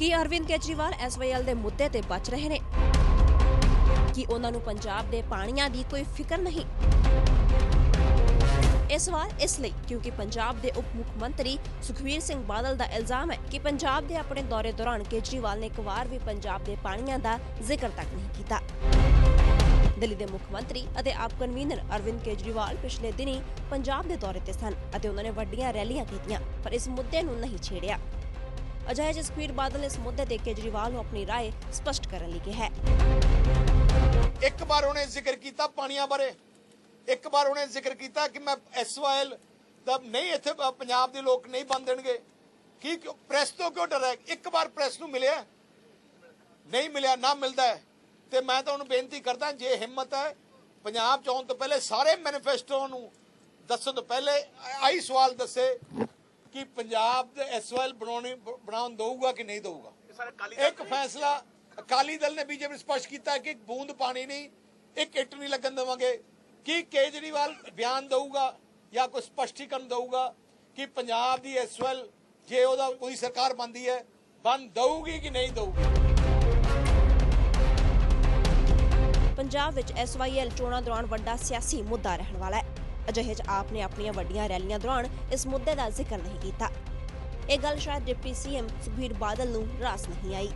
ਕੀ Arvind Kejriwal SYL ਦੇ ਮੁੱਦੇ ਤੇ ਬਚ ਰਹੇ ਨੇ? ਕੀ ਉਹਨਾਂ ਨੂੰ ਪੰਜਾਬ ਦੇ ਪਾਣੀਆਂ ਦੀ ਕੋਈ ਫਿਕਰ ਨਹੀਂ? ਇਹ ਸਵਾਲ ਇਸ ਲਈ ਕਿਉਂਕਿ ਪੰਜਾਬ ਦੇ ਉਪ ਮੁੱਖ ਮੰਤਰੀ ਸੁਖਵੀਰ ਸਿੰਘ ਬਾਦਲ ਦਾ ਇਲਜ਼ਾਮ ਹੈ ਕਿ ਪੰਜਾਬ ਦੇ ਆਪਣੇ ਦੌਰੇ ਦੌਰਾਨ ਕੇਜਰੀਵਾਲ ਨੇ ਇੱਕ ਵਾਰ ਵੀ ਪੰਜਾਬ ਦੇ ਪਾਣੀਆਂ ਦਾ ਜ਼ਿਕਰ ਤੱਕ ਨਹੀਂ ਕੀਤਾ। ਦਿੱਲੀ ਦੇ ਮੁੱਖ ਮੰਤਰੀ ਅਤੇ ਆਪ ਕਨਵੀਨਰ ਅਰਵਿੰਦ ਕੇਜਰੀਵਾਲ ਪਿਛਲੇ ਦਿਨੀ ਪੰਜਾਬ ਦੇ ਦੌਰੇ ਤੇ ਸਨ ਅਤੇ ਉਹਨਾਂ ਨੇ ਵੱਡੀਆਂ ਰੈਲੀਆਂ ਕੀਤੀਆਂ, ਪਰ ਇਸ ਮੁੱਦੇ ਨੂੰ ਨਹੀਂ ਛੇੜਿਆ। ਅਜਿਹੇ ਜਿਸ ਸੁਖਬੀਰ ਬਾਦਲ ਨੇ ਇਸ ਮੁੱਦੇ ਤੇ ਕੇਜਰੀਵਾਲ ਨੂੰ ਆਪਣੀ رائے ਸਪਸ਼ਟ ਕਰਨ ਲਈ ਕਿਹਾ ਹੈ ਇੱਕ ਵਾਰ ਉਹਨੇ ਜ਼ਿਕਰ ਕੀਤਾ ਪਾਣੀਆਂ ਬਾਰੇ ਇੱਕ ਵਾਰ ਉਹਨੇ ਜ਼ਿਕਰ ਕੀਤਾ ਕਿ ਮੈਂ ਐਸਵਾਈਐਲ ਦਾ ਨਹੀਂ ਇੱਥੇ ਪ- ਪੰਜਾਬ ਦੇ ਲੋਕ ਨਹੀਂ ਬੰਦ ਦੇਣਗੇ ਕੀ ਕਿਉਂ ਪ੍ਰੈਸ ਤੋਂ ਕਿਉਂ ਡਰ ਹੈ ਇੱਕ ਵਾਰ ਪ੍ਰੈਸ ਨੂੰ ਮਿਲਿਆ ਨਹੀਂ ਮਿਲਿਆ ਨਾ ਮਿਲਦਾ ਹੈ ਤੇ ਮੈਂ ਤਾਂ ਉਹਨੂੰ ਬੇਨਤੀ ਕਰਦਾ ਜੇ ਹਿੰਮਤ ਹੈ ਪੰਜਾਬ ਚ ਆਉਣ ਤੋਂ ਪਹਿਲੇ ਸਾਰੇ ਮੈਨੀਫੈਸਟੋ ਨੂੰ ਦੱਸਣ ਤੋਂ ਪਹਿਲੇ ਆਈ ਸਵਾਲ ਦੱਸੇ ਕਿ ਪੰਜਾਬ ਦੇ ਐਸਵਾਈਐਲ ਬਣਾਉਣੀ ਬਣਾਉਣ ਦਊਗਾ ਕਿ ਨਹੀਂ ਦਊਗਾ? ਇੱਕ ਫੈਸਲਾ ਅਕਾਲੀ ਦਲ ਨੇ ਬੀਜੇਪੀ ਸਪਸ਼ਟ ਕੀਤਾ ਕਿ ਇੱਕ ਬੂੰਦ ਪਾਣੀ ਨਹੀਂ ਇੱਕ ਇੱਟ ਨਹੀਂ ਲੱਗਣ ਦੇਵਾਂਗੇ। ਕੀ ਕੇਜਰੀਵਾਲ ਬਿਆਨ ਦਊਗਾ ਜਾਂ ਕੋਈ ਸਪਸ਼ਟੀਕਰਨ ਦਊਗਾ ਕਿ ਪੰਜਾਬ ਦੀ ਐਸਵਾਈਐਲ ਜੇ ਉਹਦਾ ਉਹਦੀ ਸਰਕਾਰ ਬੰਦੀ ਹੈ ਬੰਦ ਦਊਗੀ ਕਿ ਨਹੀਂ ਦਊਗੀ? ਪੰਜਾਬ ਵਿੱਚ ਐਸਵਾਈਐਲ ਚੋਣਾਂ ਦੌਰਾਨ ਵੱਡਾ ਸਿਆਸੀ ਮੁੱਦਾ ਰਹਿਣ ਵਾਲਾ ਹੈ। ਅਜਿਹੇ 'ਚ ਆਪ ਨੇ ਆਪਣੀਆਂ ਵੱਡੀਆਂ ਰੈਲੀਆਂ ਦੌਰਾਨ ਇਸ ਮੁੱਦੇ ਦਾ ਜ਼ਿਕਰ ਨਹੀਂ ਕੀਤਾ। ਇਹ ਗੱਲ ਸ਼ਾਇਦ ਡਿਪਟੀ ਸੀਐਮ ਸੁਖਬੀਰ ਬਾਦਲ ਨੂੰ ਰਾਸ ਨਹੀਂ ਆਈ।